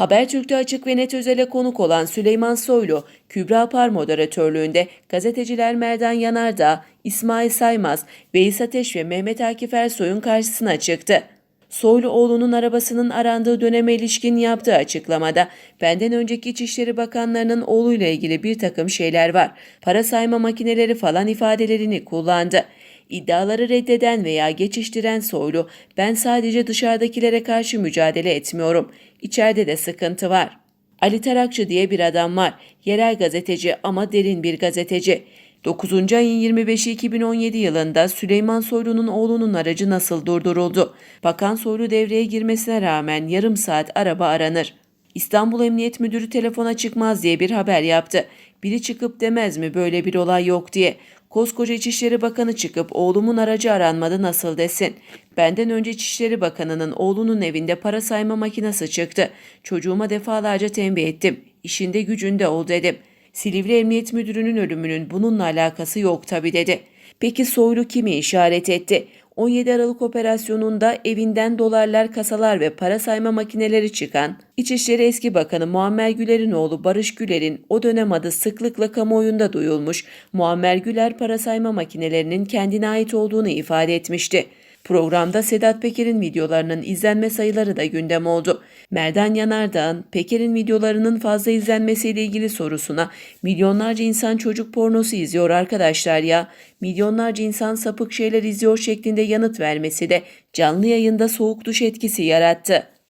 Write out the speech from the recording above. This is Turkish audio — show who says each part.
Speaker 1: Habertürk'te açık ve net özele konuk olan Süleyman Soylu, Kübra Par moderatörlüğünde gazeteciler Merdan Yanardağ, İsmail Saymaz, Veys Ateş ve Mehmet Akif Ersoy'un karşısına çıktı. Soylu oğlunun arabasının arandığı döneme ilişkin yaptığı açıklamada benden önceki İçişleri Bakanlarının oğluyla ilgili bir takım şeyler var. Para sayma makineleri falan ifadelerini kullandı. İddiaları reddeden veya geçiştiren Soylu, ben sadece dışarıdakilere karşı mücadele etmiyorum. İçeride de sıkıntı var. Ali Tarakçı diye bir adam var. Yerel gazeteci ama derin bir gazeteci. 9. ayın 25'i 2017 yılında Süleyman Soylu'nun oğlunun aracı nasıl durduruldu? Bakan Soylu devreye girmesine rağmen yarım saat araba aranır. İstanbul Emniyet Müdürü telefona çıkmaz diye bir haber yaptı. Biri çıkıp demez mi böyle bir olay yok diye. Koskoca İçişleri Bakanı çıkıp oğlumun aracı aranmadı nasıl desin. Benden önce İçişleri Bakanı'nın oğlunun evinde para sayma makinesi çıktı. Çocuğuma defalarca tembih ettim. İşinde gücünde ol dedim. Silivri Emniyet Müdürü'nün ölümünün bununla alakası yok tabii dedi. Peki Soylu kimi işaret etti? 17 Aralık operasyonunda evinden dolarlar, kasalar ve para sayma makineleri çıkan İçişleri Eski Bakanı Muammer Güler'in oğlu Barış Güler'in o dönem adı sıklıkla kamuoyunda duyulmuş, Muammer Güler para sayma makinelerinin kendine ait olduğunu ifade etmişti. Programda Sedat Peker'in videolarının izlenme sayıları da gündem oldu. Merdan Yanardağ'ın Peker'in videolarının fazla izlenmesiyle ilgili sorusuna milyonlarca insan çocuk pornosu izliyor arkadaşlar ya, milyonlarca insan sapık şeyler izliyor şeklinde yanıt vermesi de canlı yayında soğuk duş etkisi yarattı.